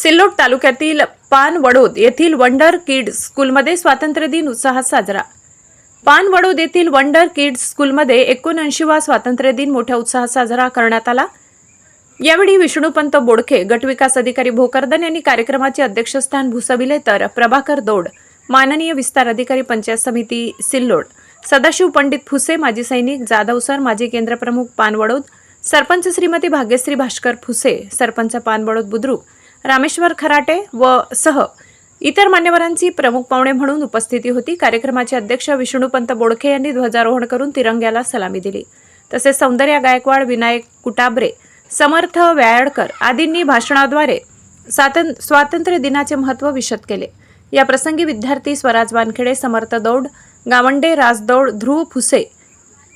सिल्लोड तालुक्यातील पानवडोद येथील wonder kids स्कूलमध्ये स्वातंत्र्य दिन उत्साहात साजरा. पानवडोद येथील वंडर किड्स स्कूलमध्ये एकोणऐंशीवा स्वातंत्र्य दिन मोठ्या उत्साहात साजरा करण्यात आला. यावेळी विष्णुपंत बोडखे गटविकास अधिकारी भोकरदन यांनी कार्यक्रमाचे अध्यक्षस्थान भूसविले तर प्रभाकर दौड माननीय विस्तार अधिकारी पंचायत समिती सिल्लोड सदाशिव पंडित फुसे माजी सैनिक जाधव सर माजी केंद्रप्रमुख पानवडोद सरपंच श्रीमती भाग्यश्री भास्कर फुसे सरपंच पानवडोद बुद्रुक रामेश्वर खराटे व सह इतर मान्यवरांची प्रमुख पाहुणे म्हणून उपस्थिती होती. कार्यक्रमाचे अध्यक्ष विष्णुपंत बोडखे यांनी ध्वजारोहण करून तिरंग्याला सलामी दिली. तसेच सौंदर्या गायकवाड विनायक कुटाबरे समर्थ व्यायडकर आदींनी भाषणाद्वारे स्वातं स्वातंत्र्य दिनाचे महत्त्व विशद केले. या प्रसंगी विद्यार्थी स्वराज वानखेडे समर्थ दौड गावंडे राजदौड ध्रुव फुसे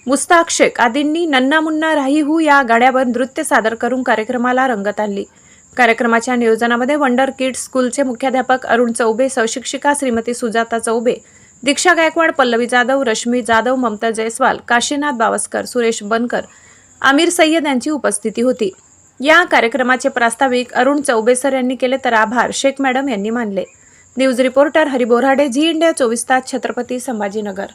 मुस्ताक शेख आदींनी नन्ना मुन्ना राही हू या गाड्यावर नृत्य सादर करून कार्यक्रमाला रंगत आणली. कार्यक्रमाच्या नियोजनामध्ये वंडर किड्स स्कूलचे मुख्याध्यापक अरुण चौबे सहशिक्षिका श्रीमती सुजाता चौबे दीक्षा गायकवाड पल्लवी जाधव रश्मी जाधव ममता जयस्वाल काशीनाथ बावस्कर सुरेश बनकर आमिर सय्यद यांची उपस्थिती होती या कार्यक्रमाचे प्रास्ताविक अरुण चौबे सर यांनी केले तर आभार शेख मॅडम यांनी मानले news reporter Hari Borade Zee India चोवीस तास छत्रपती संभाजीनगर